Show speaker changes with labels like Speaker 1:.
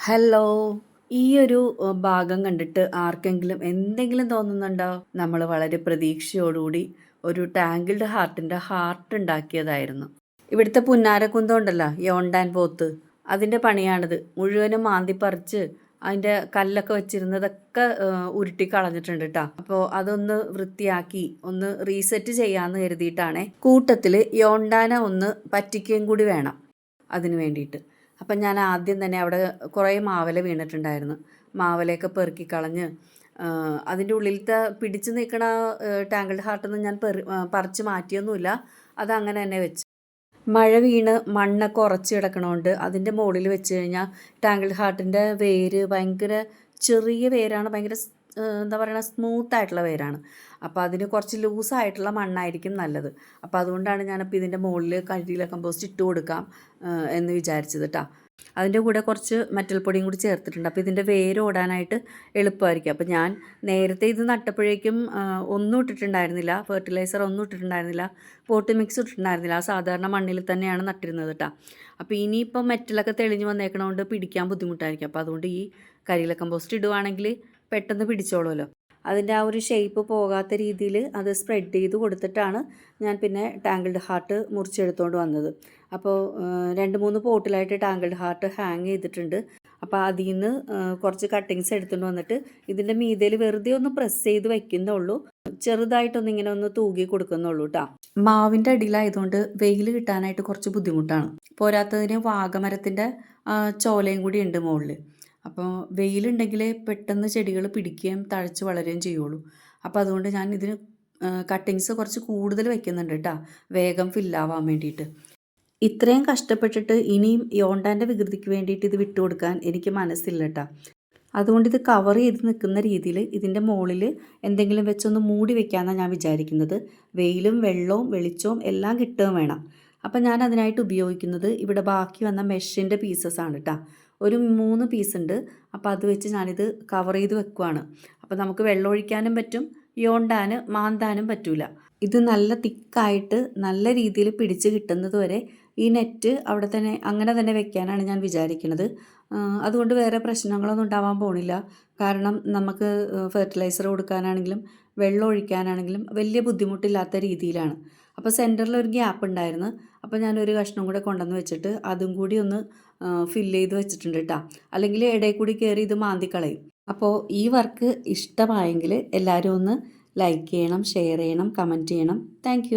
Speaker 1: Hello ഈ ഒരു ഭാഗം കണ്ടിട്ട് ആർക്കെങ്കിലും എന്തെങ്കിലും തോന്നുന്നുണ്ടോ? നമ്മൾ വളരെ പ്രതീക്ഷയോടുകൂടി ഒരു ടാങ്കിൾഡ് ഹാർട്ടിന്റെ ഹാർട്ട് ഉണ്ടാക്കിയതായിരുന്നു. ഇവിടുത്തെ പുന്നാരക്കുന്തം ഉണ്ടല്ലോ യോണ്ടാൻ പോത്ത് അതിന്റെ പണിയാണിത്. മുഴുവനും മാന്തി പറിച്ച് അതിന്റെ കല്ലൊക്കെ വെച്ചിരുന്നതൊക്കെ ഉരുട്ടി കളഞ്ഞിട്ടുണ്ട് കേട്ടോ അപ്പോൾ അതൊന്ന് വൃത്തിയാക്കി ഒന്ന് റീസെറ്റ് ചെയ്യാമെന്ന് കരുതിയിട്ടാണേ കൂട്ടത്തിൽ യോണ്ടാന ഒന്ന് പറ്റിക്കുകയും കൂടി വേണം അതിന് വേണ്ടിയിട്ട്. അപ്പം ഞാൻ ആദ്യം തന്നെ അവിടെ കുറേ മാവല വീണിട്ടുണ്ടായിരുന്നു. മാവലയൊക്കെ പെറുക്കി കളഞ്ഞ് അതിന്റെ ഉള്ളിലത്തെ പിടിച്ച് നിൽക്കണ ടാങ്കിൾഡ് ഹാർട്ടൊന്നും ഞാൻ പെറി പറിച്ച് മാറ്റിയൊന്നുമില്ല. അതങ്ങനെ തന്നെ വെച്ചു. മഴ വീണ് മണ്ണൊക്കെ ഉറച്ച് കിടക്കണോണ്ട് അതിന്റെ മുകളിൽ വെച്ച് കഴിഞ്ഞാൽ ടാങ്കിൾഡ് ഹാർട്ടിന്റെ വേര് ഭയങ്കര ചെറിയ വേരാണ് ഭയങ്കര എന്താ പറയുക സ്മൂത്ത് ആയിട്ടുള്ള വേരാണ്. അപ്പോൾ അതിന് കുറച്ച് ലൂസായിട്ടുള്ള മണ്ണായിരിക്കും നല്ലത്. അപ്പോൾ അതുകൊണ്ടാണ് ഞാനപ്പോൾ ഇതിന്റെ മുകളിൽ കരിയില കമ്പോസ്റ്റ് ഇട്ട് കൊടുക്കാം എന്ന് വിചാരിച്ചത് കേട്ടോ അതിന്റെ കൂടെ കുറച്ച് മെറ്റൽ പൊടിയും കൂടി ചേർത്തിട്ടുണ്ട്. അപ്പോൾ ഇതിന്റെ വേര് ഓടാനായിട്ട് എളുപ്പമായിരിക്കും. അപ്പോൾ ഞാൻ നേരത്തെ ഇത് നട്ടപ്പോഴേക്കും ഒന്നും ഇട്ടിട്ടുണ്ടായിരുന്നില്ല. ഫെർട്ടിലൈസർ ഒന്നും ഇട്ടിട്ടുണ്ടായിരുന്നില്ല. Pot mix ഇട്ടിട്ടുണ്ടായിരുന്നില്ല. സാധാരണ മണ്ണിൽ തന്നെയാണ് നട്ടിരുന്നത് കേട്ടോ അപ്പോൾ ഇനിയിപ്പോൾ മെറ്റലൊക്കെ തെളിഞ്ഞ് വന്നേക്കണോണ്ട് പിടിക്കാൻ ബുദ്ധിമുട്ടായിരിക്കും. അപ്പോൾ അതുകൊണ്ട് ഈ കരിയില കമ്പോസ്റ്റ് ഇടുവാണെങ്കിൽ പെട്ടെന്ന് പിടിച്ചോളുമല്ലോ. അതിന്റെ ആ ഒരു ഷേപ്പ് പോകാത്ത രീതിയിൽ അത് സ്പ്രെഡ് ചെയ്ത് കൊടുത്തിട്ടാണ് ഞാൻ പിന്നെ ടാങ്കിൾഡ് ഹാർട്ട് മുറിച്ചെടുത്തുകൊണ്ട് വന്നത്. അപ്പോൾ രണ്ട് മൂന്ന് പോട്ടിലായിട്ട് ടാങ്കിൾഡ് ഹാർട്ട് ഹാങ് ചെയ്തിട്ടുണ്ട്. അപ്പോൾ അതിൽ നിന്ന് കുറച്ച് കട്ടിങ്സ് എടുത്തുകൊണ്ട് വന്നിട്ട് ഇതിന്റെ മീതയിൽ വെറുതെ ഒന്ന് പ്രസ് ചെയ്ത് വയ്ക്കുന്നുള്ളൂ ചെറുതായിട്ടൊന്ന് ഇങ്ങനെ ഒന്ന് തൂകി കൊടുക്കുന്നുള്ളൂ കേട്ടോ മാവിന്റെ അടിയിലായതുകൊണ്ട് വെയിൽ കിട്ടാനായിട്ട് കുറച്ച് ബുദ്ധിമുട്ടാണ്. പോരാത്തതിന് വാഗമരത്തിന്റെ ചോലയും കൂടി ഉണ്ട് മുകളിൽ അപ്പോൾ വെയിലുണ്ടെങ്കിൽ പെട്ടെന്ന് ചെടികൾ പിടിക്കുകയും തഴച്ച് വളരുകയും ചെയ്യുള്ളൂ. അപ്പോൾ അതുകൊണ്ട് ഞാൻ ഇതിന് കട്ടിങ്സ് കുറച്ച് കൂടുതൽ വെക്കുന്നുണ്ട് കേട്ടോ വേഗം ഫില്ലാവാൻ വേണ്ടിയിട്ട്. ഇത്രയും കഷ്ടപ്പെട്ടിട്ട് ഇനിയും യോണ്ടാന്റെ വികൃതിക്ക് വേണ്ടിയിട്ട് ഇത് വിട്ടുകൊടുക്കാൻ എനിക്ക് മനസ്സില്ല കേട്ടോ അതുകൊണ്ട് ഇത് കവർ ചെയ്ത് നിൽക്കുന്ന രീതിയിൽ ഇതിന്റെ മുകളിൽ എന്തെങ്കിലും വെച്ചൊന്ന് മൂടി വെക്കാമെന്നാണ് ഞാൻ വിചാരിക്കുന്നത്. വെയിലും വെള്ളവും വെളിച്ചവും എല്ലാം കിട്ടുകയും വേണം. അപ്പം ഞാൻ അതിനായിട്ട് ഉപയോഗിക്കുന്നത് ഇവിടെ ബാക്കി വന്ന മെഷിന്റെ പീസസ് ആണ് കേട്ടോ ഒരു മൂന്ന് പീസ് ഉണ്ട്. അപ്പോൾ അത് വെച്ച് ഞാനിത് കവർ ചെയ്ത് വെക്കുവാണ്. അപ്പോൾ നമുക്ക് വെള്ളം ഒഴിക്കാനും പറ്റും യോണ്ടാൻ മാന്താനും പറ്റൂല. ഇത് നല്ല തിക്കായിട്ട് നല്ല രീതിയിൽ പിടിച്ച് കിട്ടുന്നത് വരെ ഈ നെറ്റ് അവിടെ തന്നെ അങ്ങനെ തന്നെ വെക്കാനാണ് ഞാൻ വിചാരിക്കുന്നത്. അതുകൊണ്ട് വേറെ പ്രശ്നങ്ങളൊന്നും ഉണ്ടാവാൻ പോണില്ല. കാരണം നമുക്ക് ഫെർട്ടിലൈസർ കൊടുക്കാനാണെങ്കിലും വെള്ളം ഒഴിക്കാനാണെങ്കിലും വലിയ ബുദ്ധിമുട്ടില്ലാത്ത രീതിയിലാണ്. അപ്പോൾ സെന്ററിൽ ഒരു ഗ്യാപ്പ് ഉണ്ടായിരുന്നു. അപ്പോൾ ഞാനൊരു കഷ്ണം കൂടെ കൊണ്ടുവന്ന് വെച്ചിട്ട് അതും കൂടി ഒന്ന് ഫിൽ ചെയ്ത് വെച്ചിട്ടുണ്ട് കേട്ടോ അല്ലെങ്കിൽ ഇടയിൽ കൂടി കയറി ഇത് മാന്തിക്കളയും. അപ്പോൾ ഈ വർക്ക് ഇഷ്ടമായെങ്കിൽ എല്ലാവരും ഒന്ന് ലൈക്ക് ചെയ്യണം ഷെയർ ചെയ്യണം കമന്റ് ചെയ്യണം. താങ്ക്